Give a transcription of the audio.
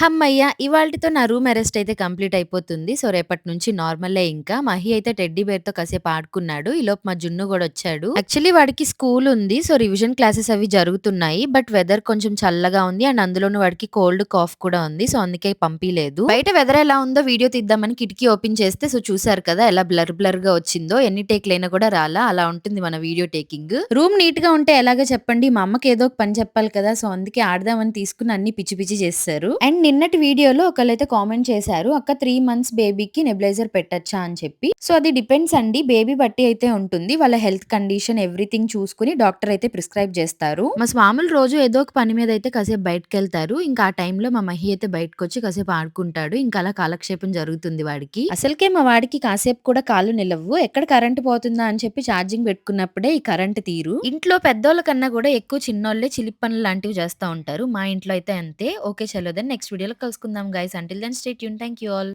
హమ్మయ్య! ఇవాల్టితో నా రూమ్ అరెస్ట్ అయితే కంప్లీట్ అయిపోతుంది. సో, రేపటి నుంచి నార్మలే ఇంకా. మహి అయితే టెడ్డీ బేర్‌తో కాసేపు ఆడుకున్నాడు. ఈలోపు మా జున్ను కూడా వచ్చాడు. యాక్చువల్లీ వాడికి స్కూల్ ఉంది. సో, రివిజన్ క్లాసెస్ అవి జరుగుతున్నాయి. బట్ వెదర్ కొంచెం చల్లగా ఉంది. అండ్ అందులోనూ వాడికి కోల్డ్, కాఫ్ కూడా ఉంది. సో, అందుకే పంపియలేదు. బయట వెదర్ ఎలా ఉందో వీడియో తీద్దామని కిటికీ ఓపెన్ చేస్తే సో, చూసారు కదా! ఎలా బ్లర్ బ్లర్‌గా వచ్చిందో. ఎన్ని టేక్‌లైనా కూడా రాలా. అలా ఉంటుంది మన వీడియో టేకింగ్. రూమ్ నీట్‌గా ఉంటే ఎలాగో చెప్పండి. మా అమ్మకి ఏదో ఒక పని చెప్పాలి కదా! సో, అందుకే ఆడదామని తీసుకుని అన్ని పిచ్చి పిచ్చి చేసేసారు. అండ్ నిన్నటి వీడియోలో ఒకళ్ళైతే కామెంట్ చేశారు. అక్క త్రీ మంత్స్ బేబీకి నెబులైజర్ పెట్టొచ్చా అని చెప్పి. సో, అది డిపెండ్స్ అండి. బేబీ బట్టి అయితే ఉంటుంది. వాళ్ళ హెల్త్ కండిషన్ ఎవ్రీథింగ్ చూసుకొని డాక్టర్ అయితే ప్రిస్క్రైబ్ చేస్తారు. మా స్వాములు రోజు ఏదో ఒక పని మీద అయితే కాసేపు బయటకెళ్తారు. ఇంకా ఆ టైంలో మా మహి అయితే బయటకొచ్చి కాసేపు ఆడుకుంటాడు. ఇంకా అలా కాలక్షేపం జరుగుతుంది వాడికి. అసలుకే మా వాడికి కాసేపు కూడా కాళ్ళు నిలవ్వు. ఎక్కడ కరెంట్ పోతుందా అని చెప్పి ఛార్జింగ్ పెట్టుకున్నప్పుడే ఈ కరెంట్ తీరు. ఇంట్లో పెద్దోళ్ళ కన్నా కూడా ఎక్కువ చిన్నోళ్ళే చిలిపి పనులు లాంటివి చేస్తా ఉంటారు. మా ఇంట్లో అయితే అంతే. ఓకే చలోదని నెక్స్ట్ వీడియోలో కలుసుకుందాం guys. Until then stay tuned. Thank you all.